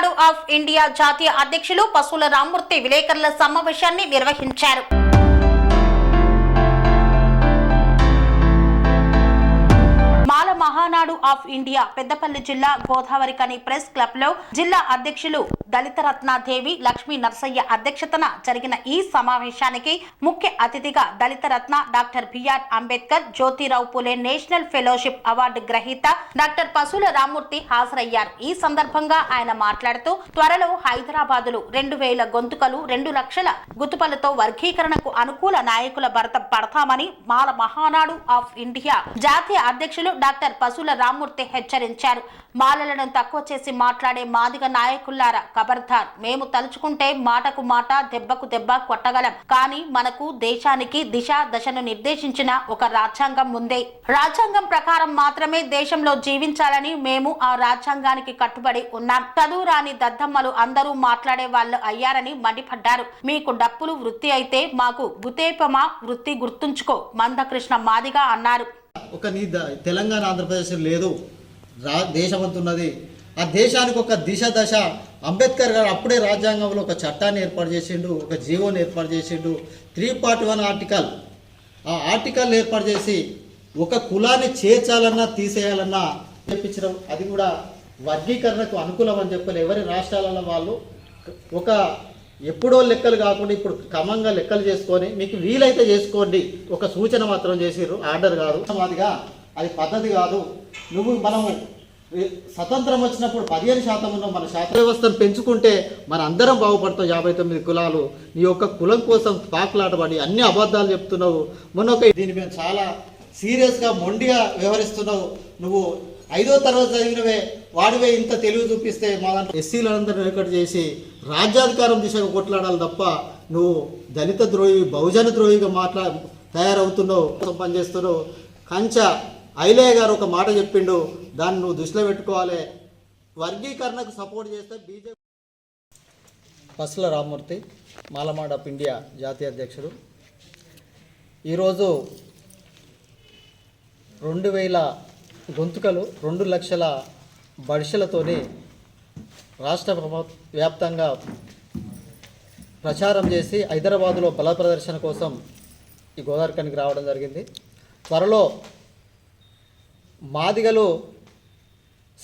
Mahanadu of India జాతీయ అధ్యక్షులు పశువుల రామ్మూర్తి విలేకరుల సమావేశాన్ని నిర్వహించారు. మాల మహానాడు ఆఫ్ ఇండియా పెద్దపల్లి జిల్లా గోదావరి కని ప్రెస్ క్లబ్లో జిల్లా అధ్యక్షులు దళిత రత్నాదేవి లక్ష్మీ నర్సయ్య అధ్యక్షతన జరిగిన ఈ సమావేశానికి ముఖ్య అతిథిగా Dalita Ratna doctor BR Ambedkar Jyotirao Phule national fellowship award గ్రహీత డాక్టర్ పశుల రామ్మూర్తి హాజరయ్యారు. ఈ సందర్భంగా ఆయన మాట్లాడుతూ త్వరలో హైదరాబాదులు రెండు వేల గొంతుకలు రెండు లక్షల గుతుపలతో వర్గీకరణకు అనుకూల నాయకుల భరత పడతామని మాల మహానాడు ఆఫ్ ఇండియా జాతీయ అధ్యక్షులు డాక్టర్ పశుల రామ్మూర్తి హెచ్చరించారు. మాలలను తక్కువ చేసి మాట్లాడే మాదిగ నాయకుల్లారా ఖబర్దార్ మేము తలుచుకుంటే మాటకు మాట దెబ్బకు దెబ్బ కొట్టగలం. కానీ మనకు దేశానికి దిశ దశను నిర్దేశించిన ఒక రాజ్యాంగం ఉందే. రాజ్యాంగం ప్రకారం మాత్రమే దేశంలో జీవించాలని మేము ఆ రాజ్యాంగానికి కట్టుబడి ఉన్నాం. చదువు రాని దద్దమ్మలు అందరూ మాట్లాడే వాళ్ళు అయ్యారని మండిపడ్డారు. మీకు డప్పులు వృత్తి అయితే మాకు గుతేపమా వృత్తి గుర్తుంచుకో మందకృష్ణ మాదిగా అన్నారు. ఒక నీ ద- తెలంగాణ ఆంధ్రప్రదేశ్ లేదు. రా దేశమంతున్నది. ఆ దేశానికి ఒక దిశ దశ. అంబేద్కర్ గారు అప్పుడే రాజ్యాంగంలో ఒక చట్టాన్ని ఏర్పాటు చేసిండు ఒక జీవోని ఏర్పాటు చేసిండు. Three part one article. ఆ ఆర్టికల్ ఏర్పాటు చేసి ఒక కులాన్ని చేర్చాలన్నా తీసేయాలన్నా చెప్పించడం అది కూడా వర్గీకరణకు అనుకూలం అని చెప్పారు ఎవరి రాష్ట్రాలలో వాళ్ళు. ఒక ఎప్పుడో లెక్కలు కాకుండా ఇప్పుడు క్రమంగా లెక్కలు చేసుకొని మీకు వీలైతే చేసుకోండి. ఒక సూచన మాత్రం చేసిర్రు. ఆర్డర్ కాదు. మాదిగా అది పద్ధతి కాదు. నువ్వు మనము స్వతంత్రం వచ్చినప్పుడు పదిహేను శాతం ఉన్న మన శాత వ్యవస్థను పెంచుకుంటే మన అందరం బాగుపడతాం. యాభై తొమ్మిది కులాలు. నీ యొక్క కులం కోసం పాకులాటబడి అన్ని అబద్ధాలు చెప్తున్నావు. మొన్న ఒక దీని మీద చాలా సీరియస్గా మొండిగా వ్యవహరిస్తున్నావు. నువ్వు ఐదో తరగతి చదివినవే వాడివే ఇంత తెలివి చూపిస్తే మా దాంట్లో ఎస్సీలందరూ ఒకటి చేసి రాజ్యాధికారం దిశగా కొట్లాడాలి తప్ప నువ్వు దళిత ద్రోహి బహుజన ద్రోహిగా మాట్లా తయారవుతున్నావు పనిచేస్తున్నావు. కంచ ఐలయ్య గారు ఒక మాట చెప్పిండు దాన్ని నువ్వు దృష్టిలో పెట్టుకోవాలి. వర్గీకరణకు సపోర్ట్ చేస్తే బీజేపీ పసుల రామ్మూర్తి మాలమాడ్ ఆఫ్ ఇండియా జాతీయ అధ్యక్షుడు. ఈరోజు రెండు వేల గొంతుకలు రెండు లక్షల బడిషలతోనే రాష్ట్ర వ్యాప్తంగా ప్రచారం చేసి హైదరాబాదులో బల ప్రదర్శన కోసం ఈ గోదావరికానికి రావడం జరిగింది. త్వరలో మాదిగలు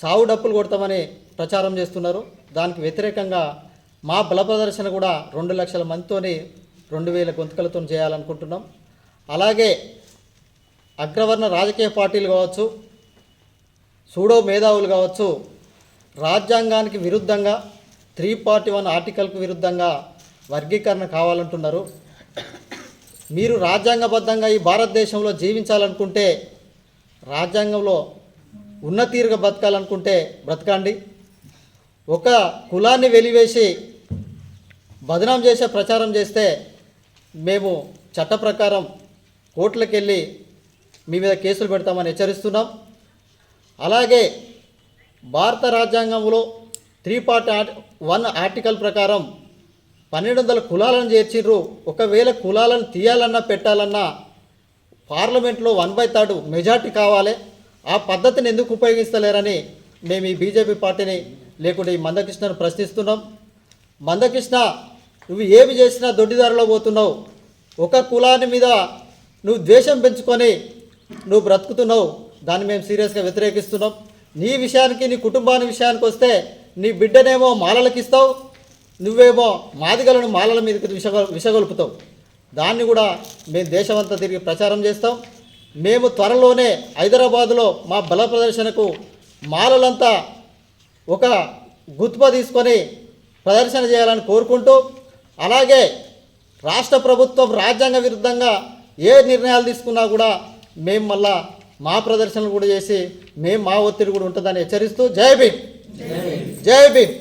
సావు డప్పులు కొడతామని ప్రచారం చేస్తున్నారు. దానికి వ్యతిరేకంగా మా బల ప్రదర్శన కూడా రెండు లక్షల మందితోని రెండు వేల గొంతుకలతో చేయాలనుకుంటున్నాం. అలాగే అగ్రవర్ణ రాజకీయ పార్టీలు కావచ్చు సూడో మేధావులు కావచ్చు రాజ్యాంగానికి విరుద్ధంగా త్రీ ఫార్టీ వన్ ఆర్టికల్కు విరుద్ధంగా వర్గీకరణ కావాలంటున్నారు. మీరు రాజ్యాంగబద్ధంగా ఈ భారతదేశంలో జీవించాలనుకుంటే రాజ్యాంగంలో ఉన్నతీరుగా బతకాలనుకుంటే బ్రతకండి. ఒక కులాన్ని వెలివేసి బదనాం చేసే ప్రచారం చేస్తే మేము చట్ట ప్రకారం కోర్టులకు వెళ్ళి మీ మీద కేసులు పెడతామని హెచ్చరిస్తున్నాం. అలాగే భారత రాజ్యాంగంలో three part art one article ప్రకారం పన్నెండు వందల కులాలను చేర్చిర్రు. ఒకవేళ కులాలను తీయాలన్నా పెట్టాలన్నా పార్లమెంట్లో వన్ బై థర్డ్ మెజార్టీ కావాలి. ఆ పద్ధతిని ఎందుకు ఉపయోగిస్తలేరని మేము ఈ బీజేపీ పార్టీని లేకుంటే ఈ మందకృష్ణను ప్రశ్నిస్తున్నాం. మందకృష్ణ నువ్వు ఏమి చేసినా దొడ్డిదారిలో పోతున్నావు. ఒక కులాన్ని మీద నువ్వు ద్వేషం పెంచుకొని నువ్వు బ్రతుకుతున్నావు. దాన్ని మేము సీరియస్గా వ్యతిరేకిస్తున్నాం. నీ విషయానికి నీ కుటుంబాన్ని విషయానికి వస్తే నీ బిడ్డనేమో మాలలకు ఇస్తావు నువ్వేమో మాదిగలను మాలల మీదకి విషగ విషగొలుపుతావు. దాన్ని కూడా మేము దేశమంతా తిరిగి ప్రచారం చేస్తాం. మేము త్వరలోనే హైదరాబాదులో మా బల ప్రదర్శనకు మాలలంతా ఒక గుర్తుప తీసుకొని ప్రదర్శన చేయాలని కోరుకుంటూ అలాగే రాష్ట్ర ప్రభుత్వం రాజ్యాంగ విరుద్ధంగా ఏ నిర్ణయాలు తీసుకున్నా కూడా మేము మళ్ళా మా ప్రదర్శనలు కూడా చేసి మేము మా ఒత్తిడి కూడా ఉంటుందని హెచ్చరిస్తూ జై భీమ్. జై భీమ్.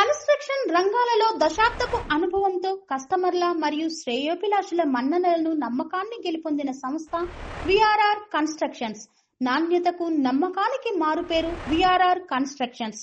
కన్స్ట్రక్షన్ రంగాలలో దశాబ్దపు అనుభవంతో కస్టమర్ల మరియు శ్రేయోభిలాషుల మన్ననలను నమ్మకాన్ని గెలుపొందిన సంస్థ విఆర్ఆర్ కన్స్ట్రక్షన్స్. నాణ్యతకు నమ్మకానికి మారుపేరు VRR constructions.